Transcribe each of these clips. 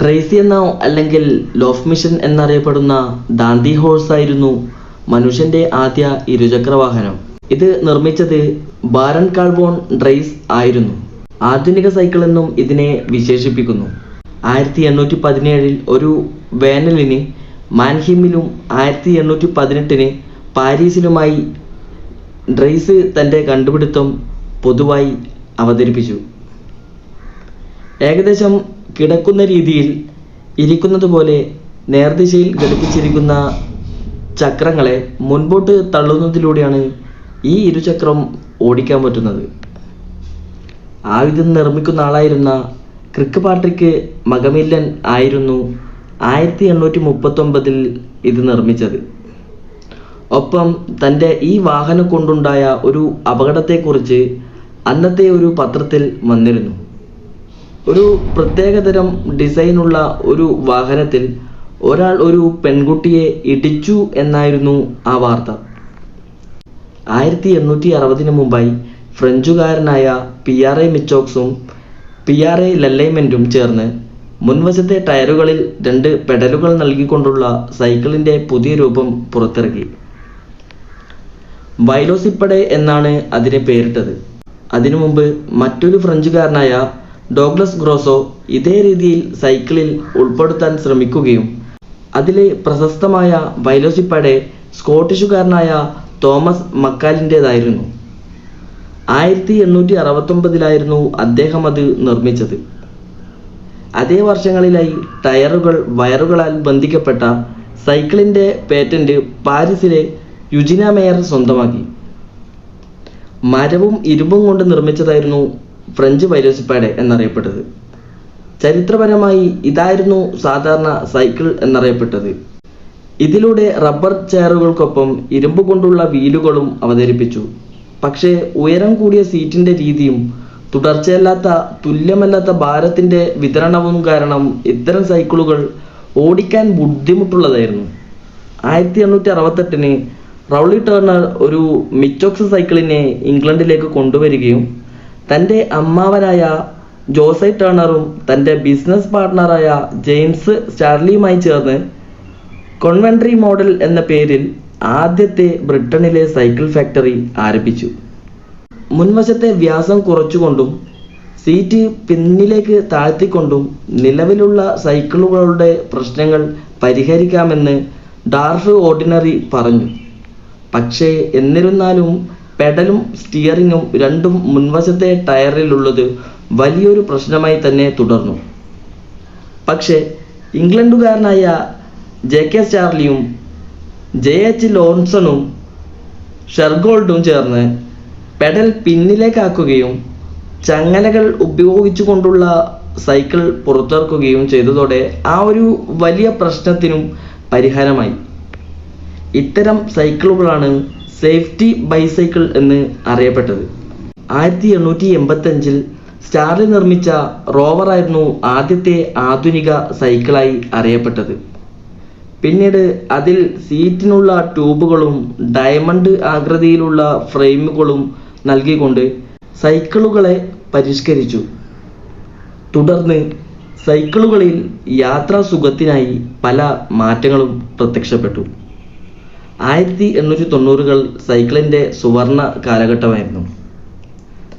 ഡ്രൈസി എന്ന അല്ലെങ്കിൽ loaf mission എന്നറിയപ്പെടുന്ന ദാന്തി ഹോഴ്സ് ആയിരുന്നു മനുഷ്യന്റെ ആദ്യ ഇരുചക്ര വാഹനം ഇത് നിർമ്മിച്ചത് ബാരൻ കാൾബോൺ ഡ്രൈസ് ആയിരുന്നു. ആധുനിക സൈക്കിൾ എന്നും ഇതിനെ വിശേഷിപ്പിക്കുന്നു. ആയിരത്തി എണ്ണൂറ്റി പതിനേഴിൽ ഒരു വേനലിന് മാൻഹിമിലും ആയിരത്തി എണ്ണൂറ്റി പതിനെട്ടിന് പാരീസിലുമായി ഡ്രൈസ് തന്റെ കണ്ടുപിടുത്തം പൊതുവായി അവതരിപ്പിച്ചു. ഏകദേശം കിടക്കുന്ന രീതിയിൽ ഇരിക്കുന്നത് പോലെ നേർദിശയിൽ ഘടിപ്പിച്ചിരിക്കുന്ന ചക്രങ്ങളെ മുൻപോട്ട് തള്ളുന്നതിലൂടെയാണ് ഈ ഇരുചക്രം ഓടിക്കാൻ പറ്റുന്നത്. ആയുധം നിർമ്മിക്കുന്ന ആളായിരുന്ന ക്രിക്ക് പാട്രിക്ക് മകമില്ലൻ ആയിരുന്നു ആയിരത്തി എണ്ണൂറ്റി മുപ്പത്തൊമ്പതിൽ ഇത് നിർമ്മിച്ചത്. ഒപ്പം തന്റെ ഈ വാഹനം കൊണ്ടുണ്ടായ ഒരു അപകടത്തെക്കുറിച്ച് അന്നത്തെ ഒരു പത്രത്തിൽ വന്നിരുന്നു. ഒരു പ്രത്യേകതരം ഡിസൈനുള്ള ഒരു വാഹനത്തിൽ ഒരാൾ ഒരു പെൺകുട്ടിയെ ഇടിച്ചു എന്നായിരുന്നു ആ വാർത്ത. ആയിരത്തി എണ്ണൂറ്റി അറുപതിന് മുമ്പായി ഫ്രഞ്ചുകാരനായ പി ആർ എ മിച്ചോക്സും പി ആർ എ ലല്ലൈമെന്റും ചേർന്ന് മുൻവശത്തെ ടയറുകളിൽ രണ്ട് പെഡലുകൾ നൽകിക്കൊണ്ടുള്ള സൈക്കിളിന്റെ പുതിയ രൂപം പുറത്തിറക്കി. വൈലോസിപ്പടെ എന്നാണ് അതിനെ പേരിട്ടത്. അതിനു മുമ്പ് മറ്റൊരു ഫ്രഞ്ചുകാരനായ ഡോഗ്ലസ് ഗ്രോസോ ഇതേ രീതിയിൽ സൈക്കിളിൽ ഉൾപ്പെടുത്താൻ ശ്രമിക്കുകയും അതിലെ പ്രശസ്തമായ വൈലോസിപ്പടെ സ്കോട്ടിഷുകാരനായ തോമസ് മക്കാലിന്റെതായിരുന്നു. ആയിരത്തി എണ്ണൂറ്റി അറുപത്തൊമ്പതിലായിരുന്നു അദ്ദേഹം അത് നിർമ്മിച്ചത്. അതേ വർഷങ്ങളിലായി ടയറുകൾ വയറുകളാൽ ബന്ധിക്കപ്പെട്ട സൈക്കിളിന്റെ പേറ്റന്റ് പാരീസിലെ യുജിന മേയർ സ്വന്തമാക്കി. മരവും ഇരുമ്പും കൊണ്ട് നിർമ്മിച്ചതായിരുന്നു ഫ്രഞ്ച് വൈരോസിപ്പാഡ് എന്നറിയപ്പെട്ടത്. ചരിത്രപരമായി ഇതായിരുന്നു സാധാരണ സൈക്കിൾ എന്നറിയപ്പെട്ടത്. ഇതിലൂടെ റബ്ബർ ചെയറുകൾക്കൊപ്പം ഇരുമ്പ് കൊണ്ടുള്ള വീലുകളും അവതരിപ്പിച്ചു. പക്ഷേ ഉയരം കൂടിയ സീറ്റിന്റെ രീതിയും തുടർച്ചയല്ലാത്ത തുല്യമല്ലാത്ത ഭാരത്തിന്റെ വിതരണവും കാരണം ഇത്തരം സൈക്കിളുകൾ ഓടിക്കാൻ ബുദ്ധിമുട്ടുള്ളതായിരുന്നു. ആയിരത്തി എണ്ണൂറ്റി അറുപത്തെട്ടിന് റൗളി ടേർണർ ഒരു മിച്ചോക്സ് സൈക്കിളിനെ ഇംഗ്ലണ്ടിലേക്ക് കൊണ്ടുവരികയും തന്റെ അമ്മാവനായ ജോസൈ ടേണറും തന്റെ ബിസിനസ് പാർട്ണറായ ജെയിംസ് സ്റ്റാർലിയുമായി ചേർന്ന് കോൺവെൻട്രി മോഡൽ എന്ന പേരിൽ ആദ്യത്തെ ബ്രിട്ടനിലെ സൈക്കിൾ ഫാക്ടറി ആരംഭിച്ചു. മുൻവശത്തെ വ്യാസം കുറച്ചുകൊണ്ടും സീറ്റ് പിന്നിലേക്ക് താഴ്ത്തിക്കൊണ്ടും നിലവിലുള്ള സൈക്കിളുകളുടെ പ്രശ്നങ്ങൾ പരിഹരിക്കാമെന്ന് ഡാർഫ് ഓർഡിനറി പറഞ്ഞു. പക്ഷേ എന്നിരുന്നാലും പെഡലും സ്റ്റിയറിങ്ങും രണ്ടും മുൻവശത്തെ ടയറിലുള്ളത് വലിയൊരു പ്രശ്നമായി തന്നെ തുടർന്നു. പക്ഷേ ഇംഗ്ലണ്ടുകാരനായ ജെ കെ സ്റ്റാർലിയും ജെ എച്ച് ലോൺസണും ഷെർഗോൾഡും ചേർന്ന് പെഡൽ പിന്നിലേക്കാക്കുകയും ചങ്ങലകൾ ഉപയോഗിച്ചുകൊണ്ടുള്ള സൈക്കിൾ പുറത്തിറക്കുകയും ചെയ്തതോടെ ആ ഒരു വലിയ പ്രശ്നത്തിനും പരിഹാരമായി. ഇത്തരം സൈക്കിളുകളാണ് സേഫ്റ്റി ബൈസൈക്കിൾ എന്ന് അറിയപ്പെട്ടത്. ആയിരത്തി എണ്ണൂറ്റി എൺപത്തഞ്ചിൽ സ്റ്റാർലി നിർമ്മിച്ച റോവറായിരുന്നു ആദ്യത്തെ ആധുനിക സൈക്കിളായി അറിയപ്പെട്ടത്. പിന്നീട് അതിൽ സീറ്റിനുള്ള ട്യൂബുകളും ഡയമണ്ട് ആകൃതിയിലുള്ള ഫ്രെയിമുകളും നൽകിക്കൊണ്ട് സൈക്കിളുകളെ പരിഷ്കരിച്ചു. തുടർന്ന് സൈക്കിളുകളിൽ യാത്രാ സുഖത്തിനായി പല മാറ്റങ്ങളും പ്രത്യക്ഷപ്പെട്ടു. ആയിരത്തി എണ്ണൂറ്റി തൊണ്ണൂറുകൾ സൈക്കിളിന്റെ സുവർണ കാലഘട്ടമായിരുന്നു.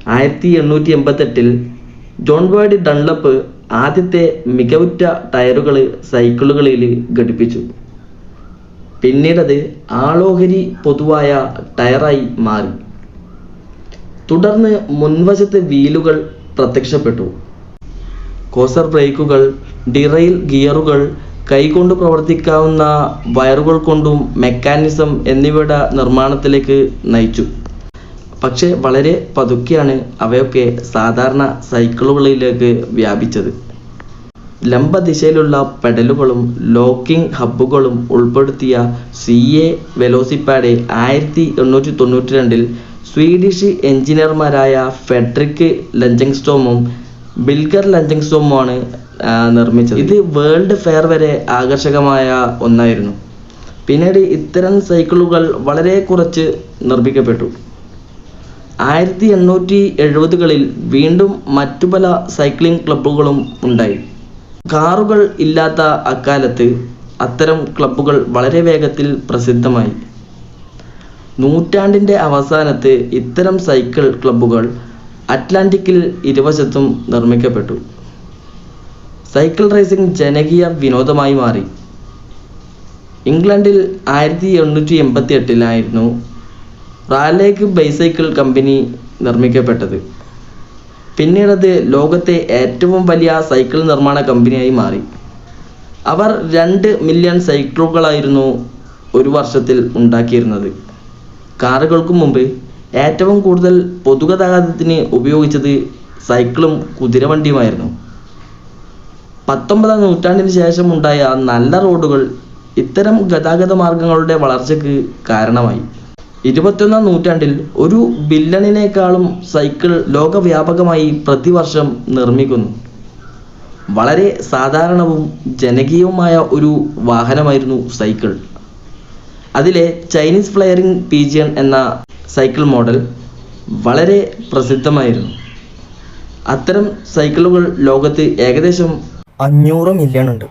ആയിരത്തി എണ്ണൂറ്റി എൺപത്തെട്ടിൽ ജോൺ ബോയ്ഡ് ഡൺലപ്പ് ആദ്യത്തെ മികവുറ്റ ടയറുകൾ സൈക്കിളുകളിൽ ഘടിപ്പിച്ചു. പിന്നീടത് ആളോഹരി പൊതുവായ ടയറായി മാറി. തുടർന്ന് മുൻവശത്തെ വീലുകൾ പ്രത്യക്ഷപ്പെട്ടു. കോസർ ബ്രേക്കുകൾ ഡിറൈൽ ഗിയറുകൾ കൈകൊണ്ട് പ്രവർത്തിക്കാവുന്ന വയറുകൾ കൊണ്ടും മെക്കാനിസം എന്നിവയുടെ നിർമ്മാണത്തിലേക്ക് നയിച്ചു. പക്ഷേ വളരെ പതുക്കെയാണ് അവയൊക്കെ സാധാരണ സൈക്കിളുകളിലേക്ക് വ്യാപിച്ചത്. ലംബ ദിശയിലുള്ള പെഡലുകളും ലോക്കിംഗ് ഹബ്ബുകളും ഉൾപ്പെടുത്തിയ സി എ വെലോസിപ്പാഡ് ആയിരത്തി എണ്ണൂറ്റി തൊണ്ണൂറ്റി രണ്ടിൽ സ്വീഡിഷ് എഞ്ചിനീയർമാരായ ഫെഡറിക് ലഞ്ചങ്സ്റ്റോമും ബിൽഗർ ലഞ്ചിങ് സോം ആണ് നിർമ്മിച്ചത്. ഇത് വേൾഡ് ഫെയർ വരെ ആകർഷകമായ ഒന്നായിരുന്നു. പിന്നീട് ഇത്തരം സൈക്കിളുകൾ വളരെ കുറച്ച് നിർമ്മിക്കപ്പെട്ടു. ആയിരത്തി എണ്ണൂറ്റി എഴുപതുകളിൽ വീണ്ടും മറ്റു പല സൈക്ലിംഗ് ക്ലബ്ബുകളും ഉണ്ടായി. കാറുകൾ ഇല്ലാത്ത അക്കാലത്ത് അത്തരം ക്ലബ്ബുകൾ വളരെ വേഗത്തിൽ പ്രസിദ്ധമായി. നൂറ്റാണ്ടിന്റെ അവസാനത്ത് ഇത്തരം സൈക്കിൾ ക്ലബ്ബുകൾ അറ്റ്ലാന്റിക്കിൽ ഇരുവശത്തും നിർമ്മിക്കപ്പെട്ടു. സൈക്കിൾ റേസിംഗ് ജനകീയ വിനോദമായി മാറി. ഇംഗ്ലണ്ടിൽ ആയിരത്തി എണ്ണൂറ്റി എൺപത്തി എട്ടിലായിരുന്നു റാലേക്ക് ബൈസൈക്കിൾ കമ്പനി നിർമ്മിക്കപ്പെട്ടത്. പിന്നീടത് ലോകത്തെ ഏറ്റവും വലിയ സൈക്കിൾ നിർമ്മാണ കമ്പനിയായി മാറി. അവർ രണ്ട് മില്യൺ സൈക്കിളുകളായിരുന്നു ഒരു വർഷത്തിൽ ഉണ്ടാക്കിയിരുന്നത്. കാറുകൾക്ക് മുമ്പ് ഏറ്റവും കൂടുതൽ പൊതുഗതാഗതത്തിന് ഉപയോഗിച്ചത് സൈക്കിളും കുതിരവണ്ടിയുമായിരുന്നു. പത്തൊമ്പതാം നൂറ്റാണ്ടിന് ശേഷം ഉണ്ടായ നല്ല റോഡുകൾ ഇത്തരം ഗതാഗത മാർഗങ്ങളുടെ വളർച്ചയ്ക്ക് കാരണമായി. ഇരുപത്തൊന്നാം നൂറ്റാണ്ടിൽ ഒരു ബില്യണിനേക്കാളും സൈക്കിൾ ലോകവ്യാപകമായി പ്രതിവർഷം നിർമ്മിക്കുന്നു. വളരെ സാധാരണവും ജനകീയവുമായ ഒരു വാഹനമായിരുന്നു സൈക്കിൾ. അതിലെ ചൈനീസ് ഫ്ലയറിംഗ് പീജിയൺ എന്ന സൈക്കിൾ മോഡൽ വളരെ പ്രസിദ്ധമായിരുന്നു. അത്തരം സൈക്കിളുകൾ ലോകത്ത് ഏകദേശം അഞ്ഞൂറ് മില്യൺ ഉണ്ട്.